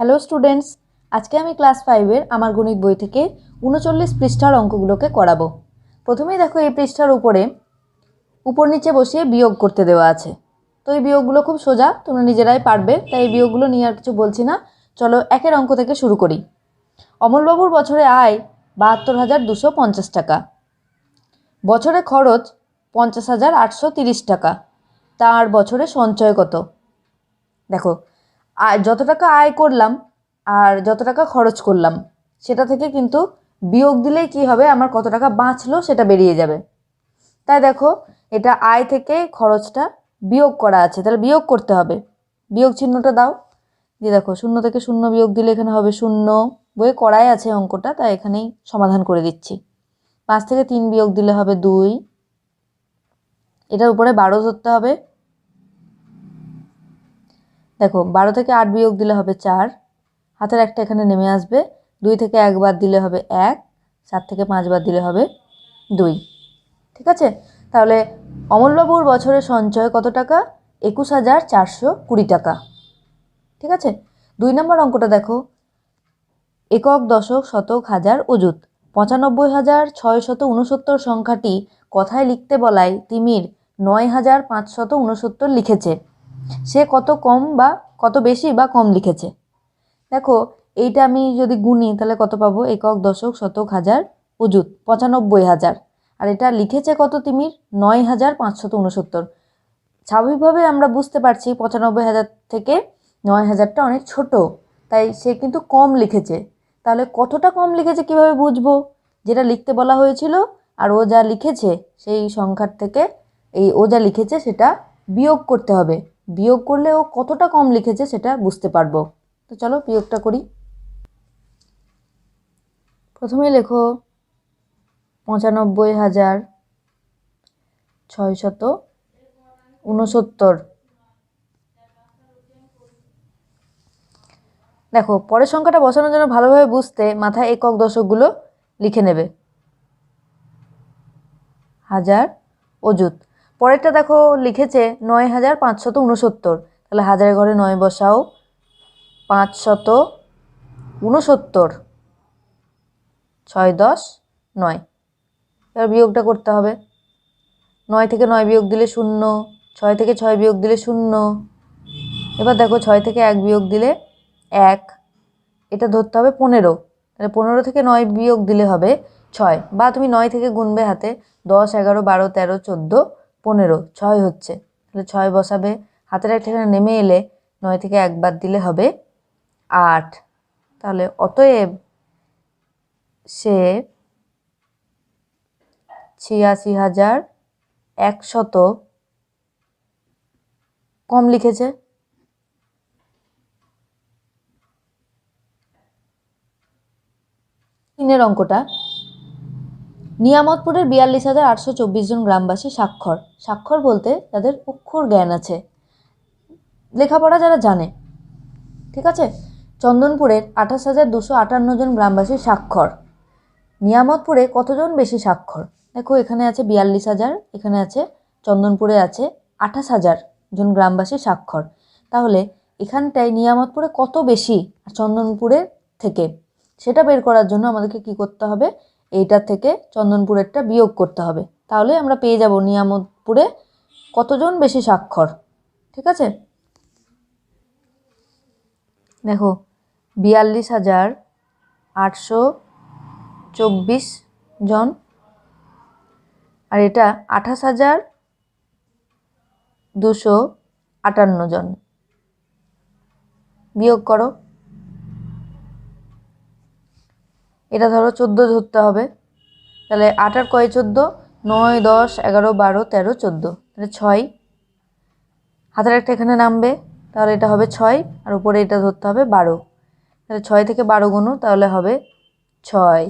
Hello students আজকে আমি class ফাইভের আমার গণিত বই থেকে উনচল্লিশ পৃষ্ঠার অঙ্কগুলোকে করাবো। প্রথমেই দেখো, এই পৃষ্ঠার উপরে, উপর নিচে বসিয়ে বিয়োগ করতে দেওয়া আছে। তো এই বিয়োগগুলো খুব সোজা, তোমরা নিজেরাই পারবে। তাই এই বিয়োগগুলো নিয়ে আর কিছু বলছি না। চলো, একের অঙ্ক থেকে শুরু করি। অমলবাবুর বছরে আয় বাহাত্তর হাজার দুশো পঞ্চাশ টাকা। বছরে খরচ পঞ্চাশ হাজার আটশো তিরিশ টাকা। তার বছরে সঞ্চয় কত? দেখো আয়, যত টাকা আয় করলাম আর যত টাকা খরচ করলাম, সেটা থেকে কিন্তু বিয়োগ দিলেই কি হবে? আমার কত টাকা বাঁচলো সেটা বেরিয়ে যাবে। তাই দেখো, এটা আয় থেকে খরচটা বিয়োগ করা আছে। তাহলে বিয়োগ করতে হবে। বিয়োগ চিহ্নটা দাও। দিয়ে দেখো, শূন্য থেকে শূন্য বিয়োগ দিলে এখানে হবে শূন্য। বইয়ে করাই আছে অঙ্কটা, তাই এখানেই সমাধান করে দিচ্ছি। পাঁচ থেকে তিন বিয়োগ দিলে হবে দুই। এটার উপরে বারো ধরতে হবে। দেখো, বারো থেকে আট বিয়োগ দিলে হবে চার, হাতের একটা এখানে নেমে আসবে, দুই থেকে একবার দিলে হবে এক সাত থেকে পাঁচবার দিলে হবে দুই। ঠিক আছে? তাহলে অমলবাবুর বছরের সঞ্চয় কত টাকা? একুশ হাজার চারশো কুড়ি টাকা। ঠিক আছে? দুই নম্বর অঙ্কটা দেখো। একক, দশক, শতক, হাজার, অযুত। পঁচানব্বই হাজার ছয়শত উনসত্তর সংখ্যাটি কথায় লিখতে বলায় তিমির নয় হাজার পাঁচশত উনসত্তর লিখেছে। সে কত কম বা কত বেশি বা কম লিখেছে। দেখো, এইটা আমি যদি গুনি, তাহলে কত পাবো? একক, দশক, শতক, হাজার, অযুত, পঁচানব্বই হাজার। আর এটা লিখেছে কত তিমির? নয় হাজার পাঁচশত উনসত্তর। স্বাভাবিকভাবে আমরা বুঝতে পারছি পঁচানব্বই হাজার থেকে নয় হাজারটা অনেক ছোট। তাই সে কিন্তু কম লিখেছে। তাহলে কতটা কম লিখেছে কীভাবে বুঝব? যেটা লিখতে বলা হয়েছিল, আর ও যা লিখেছে, সেই সংখ্যার থেকে এই ও যা লিখেছে, সেটা বিয়োগ করতে হবে। বিয়োগ করলে ও কতটা কম লিখেছে সেটা বুঝতে পারব। তো চলো বিয়োগটা করি। প্রথমে লেখো পঁচানব্বই হাজার ছয়শত উনসত্তর দেখো, পরের সংখ্যাটা বসানোর জন্য ভালোভাবে বুঝতে মাথায় একক দশকগুলো লিখে নেবে। হাজার অযুত। পরেরটা দেখো লিখেছে নয় হাজার পাঁচশত উনসত্তর। তাহলে হাজারের ঘরে নয় বসাও, পাঁচশত উনসত্তর। ছয় দশ নয়। এবার বিয়োগটা করতে হবে। নয় থেকে নয় বিয়োগ দিলে শূন্য, ছয় থেকে ছয় বিয়োগ দিলে শূন্য। এবার দেখো ছয় থেকে এক বিয়োগ দিলে এক। এটা ধরতে হবে পনেরো। তাহলে পনেরো থেকে নয় বিয়োগ দিলে হবে ছয়। বা তুমি নয় থেকে গুনবে হাতে দশ, এগারো, বারো, তেরো, চোদ্দ পনেরো, ছয় হচ্ছে। তাহলে ছয় বসাবে। হাতের একটা এখানে নেমে এলে নয় থেকে একবার দিলে হবে আট। তাহলে অতএব সে ছিয়াশি হাজার একশত কম লিখেছে। তিনের অঙ্কটা নিয়ামতপুরের বিয়াল্লিশ হাজার আটশো চব্বিশ জন গ্রামবাসী স্বাক্ষর। স্বাক্ষর বলতে তাদের অক্ষর জ্ঞান আছে। লেখাপড়া যারা জানে, ঠিক আছে? চন্দনপুরের আঠাশ হাজার দুশো আটান্ন জন গ্রামবাসী স্বাক্ষর। নিয়ামতপুরে কতজন বেশি স্বাক্ষর? দেখো, এখানে আছে বিয়াল্লিশ হাজার, এখানে আছে চন্দনপুরে আছে আঠাশ হাজার জন গ্রামবাসী স্বাক্ষর। তাহলে এখানটায় নিয়ামতপুরে কত বেশি আর চন্দনপুরের থেকে? সেটা বের করার জন্য আমাদেরকে কি করতে হবে? এইটার থেকে চন্দনপুরেরটা বিয়োগ করতে হবে। তাহলে আমরা পেয়ে যাব নিয়ামতপুরে কতজন বেশি স্বাক্ষর? ঠিক আছে? দেখো, বিয়াল্লিশ হাজার আটশো চব্বিশ জন। আর এটা আঠাশ হাজার দুশো আটান্ন জন। বিয়োগ করো। এটা ধরো চোদ্দ ধরতে হবে। তাহলে আট আর কয় চোদ্দ? নয়, দশ, এগারো, বারো, তেরো, চোদ্দ। তাহলে ছয়। হাতের একটা এখানে নামবে, তাহলে এটা হবে ছয়, আর উপরে এটা ধরতে হবে বারো। তাহলে ছয় থেকে বারো গুনো তাহলে হবে ছয়।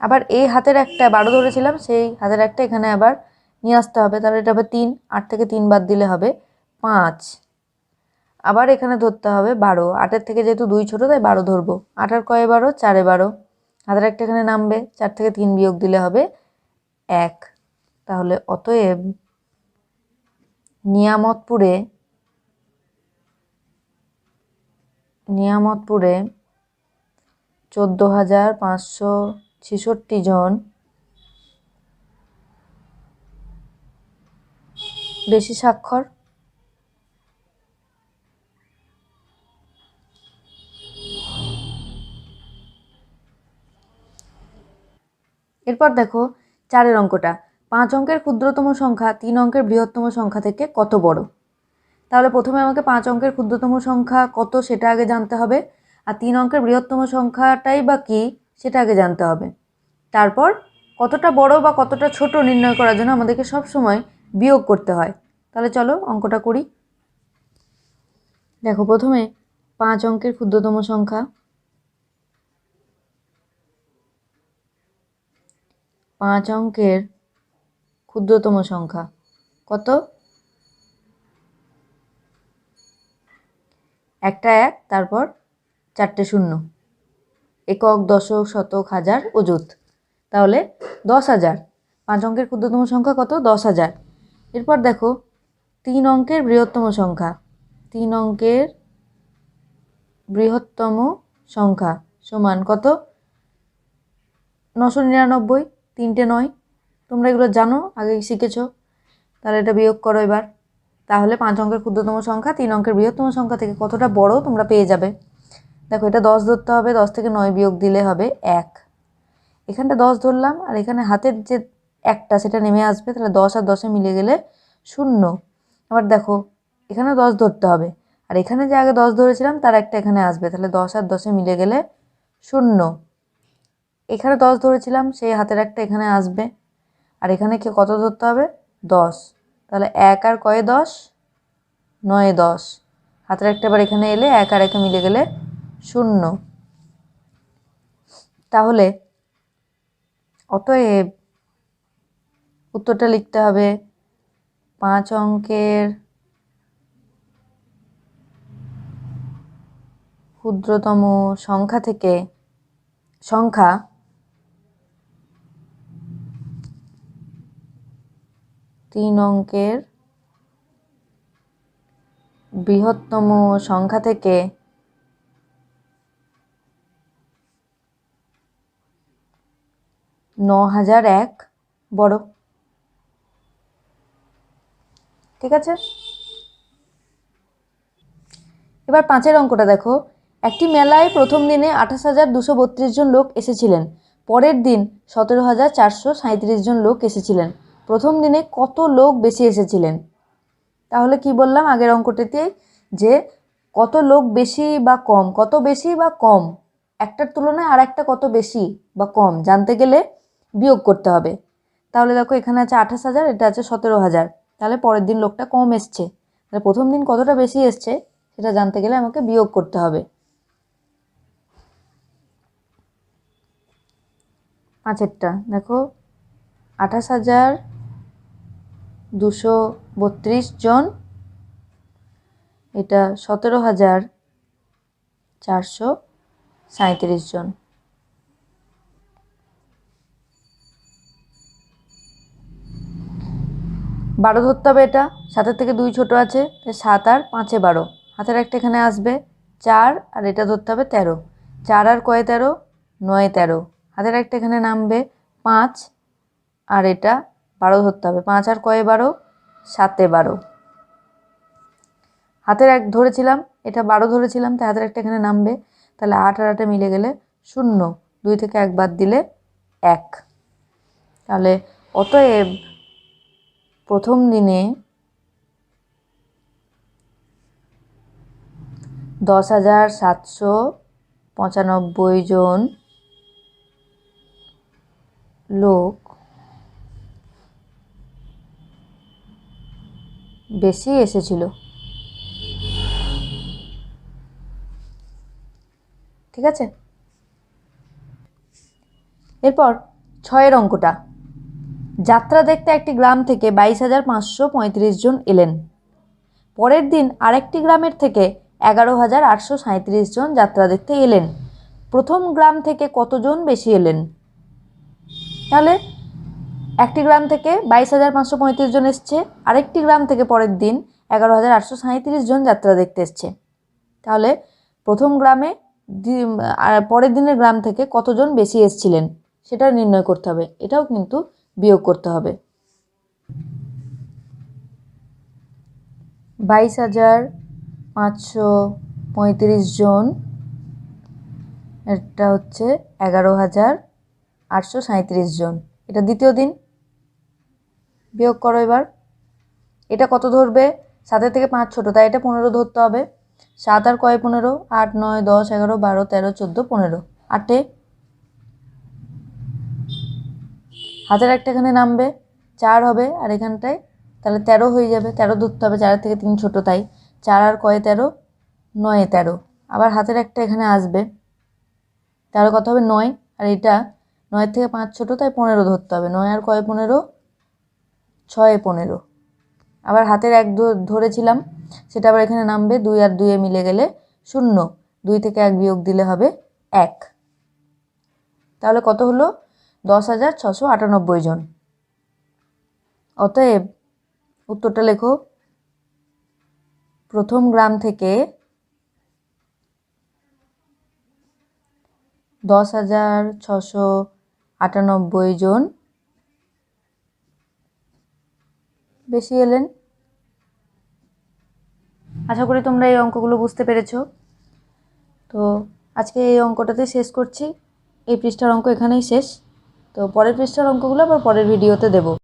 আবার এই হাতের একটা, বারো ধরেছিলাম, সেই হাতের একটা এখানে আবার নিয়ে আসতে হবে, তাহলে এটা হবে তিন। আট থেকে তিন বাদ দিলে হবে পাঁচ। আবার এখানে ধরতে হবে বারো। আটের থেকে যেহেতু দুই ছোটো, তাই বারো ধরবো। আটার কয়ে বারো, চারে বারো। হাতের একটা এখানে নামবে, চার থেকে তিন বিয়োগ দিলে হবে এক। তাহলে অতএব নিয়ামতপুরে নিয়ামতপুরে চোদ্দ হাজার পাঁচশো ছেষট্টি জন বেশি স্বাক্ষর এরপর দেখো চারের অঙ্কটা। পাঁচ অঙ্কের ক্ষুদ্রতম সংখ্যা, তিন অঙ্কের বৃহত্তম সংখ্যা থেকে কত বড়? তাহলে প্রথমে আমাকে পাঁচ অঙ্কের ক্ষুদ্রতম সংখ্যা কত সেটা আগে জানতে হবে। আর তিন অঙ্কের বৃহত্তম সংখ্যাটাই বা কী সেটা আগে জানতে হবে। তারপর কতটা বড় বা কতটা ছোট নির্ণয় করার জন্য আমাদেরকে সব সময় বিয়োগ করতে হয়। তাহলে চলো অঙ্কটা করি। দেখো প্রথমে পাঁচ অঙ্কের ক্ষুদ্রতম সংখ্যা পাঁচ অঙ্কের ক্ষুদ্রতম সংখ্যা। কত? একটা এক, তারপর চারটে শূন্য। একক দশক শতক হাজার অযুত। তাহলে দশ হাজার। পাঁচ অঙ্কের ক্ষুদ্রতম সংখ্যা কত? দশ হাজার। এরপর দেখো, তিন অঙ্কের বৃহত্তম সংখ্যা। তিন অঙ্কের বৃহত্তম সংখ্যা সমান কত? নশো নিরানব্বই। তিনটে নয়। তোমরা এগুলো জানো আগে শিখেছো। তাহলে এটা বিয়োগ করো এবার। তাহলে পাঁচ অঙ্কের ক্ষুদ্রতম সংখ্যা, তিন অঙ্কের বৃহত্তম সংখ্যা থেকে কতটা বড় তোমরা পেয়ে যাবে। দেখো, এটা দশ ধরতে হবে, দশ থেকে নয় বিয়োগ দিলে হবে এক। এখানটা দশ ধরলাম, আর এখানে হাতের যে একটা, সেটা নেমে আসবে, তাহলে দশ আর দশে মিলে গেলে শূন্য। আবার দেখো এখানে দশ ধরতে হবে। আর এখানে যে আগে দশ ধরেছিলাম, তার একটা এখানে আসবে, তাহলে দশ আর দশে মিলে গেলে শূন্য। এখানে দশ ধরেছিলাম, সেই হাতের একটা এখানে আসবে। আর এখানে কে কত ধরতে হবে? দশ। তাহলে এক আর কয়ে দশ? নয় দশ। হাতের একটা এবার এখানে এলে এক আর একে মিলে গেলে শূন্য। তাহলে অতএব উত্তরটা লিখতে হবে পাঁচ অঙ্কের ক্ষুদ্রতম সংখ্যা থেকে সংখ্যা তিন অঙ্কের বৃহত্তম সংখ্যা থেকে ন হাজার এক বড়। ঠিক আছে? এবার পাঁচের অঙ্কটা দেখো। একটি মেলায় প্রথম দিনে আঠাশ হাজার দুশো বত্রিশ জন লোক এসেছিলেন। পরের দিন সতেরো হাজার চারশো সাঁত্রিশ জন লোক এসেছিলেন। প্রথম দিনে কত লোক বেশি এসেছিলেন? তাহলে কি বললাম আগের অঙ্কটিতে যে কত লোক বেশি বা কম, কত বেশি বা কম, একটার তুলনায় আর একটা কত বেশি বা কম জানতে গেলে বিয়োগ করতে হবে। তাহলে দেখো এখানে আছে আঠাশ হাজার, এটা আছে সতেরো হাজার। তাহলে পরের দিন লোকটা কম এসছে। তাহলে প্রথম দিন কতটা বেশি এসছে সেটা জানতে গেলে আমাকে বিয়োগ করতে হবে। পাঁচেরটা, দেখো আঠাশ হাজার দুশো বত্রিশ জন। এটা সতেরো হাজার চারশো সাঁত্রিশ জন। বারো ধরতে হবে এটা। সাতের থেকে দুই ছোট আছে সাত আর পাঁচে বারো। হাতের একটা এখানে আসবে, চার, আর এটা ধরতে হবে তেরো। চার আর কয়ে তেরো, নয় তেরো। হাতের একটা এখানে নামবে, পাঁচ, আর এটা বারো ধরতে হবে। পাঁচ আর কয়ে বারো? সাতে বারো। হাতের এক ধরেছিলাম, এটা বারো ধরেছিলাম, তাই হাতের একটা এখানে নামবে। তাহলে আট আর আটে মিলে গেলে শূন্য। দুই থেকে এক বাদ দিলে এক। তাহলে অতএব প্রথম দিনে দশ হাজার সাতশো পঁচানব্বই জন লোক বেশি এসেছিল। ঠিক আছে? এরপর ছয়ের অঙ্কটা। যাত্রা দেখতে একটি গ্রাম থেকে বাইশ হাজার পাঁচশো পঁয়ত্রিশ জন এলেন। পরের দিন আরেকটি গ্রামের থেকে এগারো হাজার আটশো সাঁত্রিশ জন যাত্রা দেখতে এলেন। প্রথম গ্রাম থেকে কতজন বেশি এলেন? তাহলে একটি গ্রাম থেকে বাইশ হাজার পাঁচশো পঁয়ত্রিশ জন এসছে, আরেকটি গ্রাম থেকে পরের দিন এগারো হাজার আটশো সাঁত্রিশ জন যাত্রা দেখতে এসছে। তাহলে প্রথম গ্রামে পরের দিনের গ্রাম থেকে কতজন বেশি এসছিলেন সেটা নির্ণয় করতে হবে, এটাও কিন্তু বিয়োগ করতে হবে। বাইশ হাজার পাঁচশো পঁয়ত্রিশ জন, এটা হচ্ছে এগারো হাজার আটশো সাঁইত্রিশ জন। এটা দ্বিতীয় দিন। বিয়োগ করো এবার। এটা কত ধরবে? সাতের থেকে পাঁচ ছোটো, তাই এটা পনেরো ধরতে হবে। সাত আর কয় পনেরো? আট, নয়, দশ, এগারো, বারো, তেরো, চোদ্দ, পনেরো। আটে? হাতের একটা এখানে নামবে, চার হবে আর এখানটায় তাহলে তেরো হয়ে যাবে। তেরো ধরতে হবে, চারের থেকে তিন ছোটো, তাই। চার আর কয় তেরো? নয়ে তেরো। আবার হাতের একটা এখানে আসবে, তাহলে কত হবে? নয়। আর এটা নয়ের থেকে পাঁচ ছোটো, তাই পনেরো ধরতে হবে। নয় আর কয় পনেরো? ছয় পনেরো। আবার হাতের এক ধরেছিলাম, সেটা আবার এখানে নামবে, দুই আর দুইয়ে মিলে গেলে শূন্য। দুই থেকে এক বিয়োগ দিলে হবে এক। তাহলে কত হলো? দশ হাজার ছশো আটানব্বই জন। অতএব উত্তরটা লেখো। প্রথম গ্রাম থেকে দশ হাজার ছশো আটানব্বই জন বেশি এলেন? আশা করি তোমরা এই অঙ্কগুলো বুঝতে পেরেছ। তো আজকে এই অঙ্কটাতে শেষ করছি। এই পৃষ্ঠার অঙ্ক এখানেই শেষ। তো পরের পৃষ্ঠার অঙ্কগুলো আবার পরের ভিডিওতে দেবো।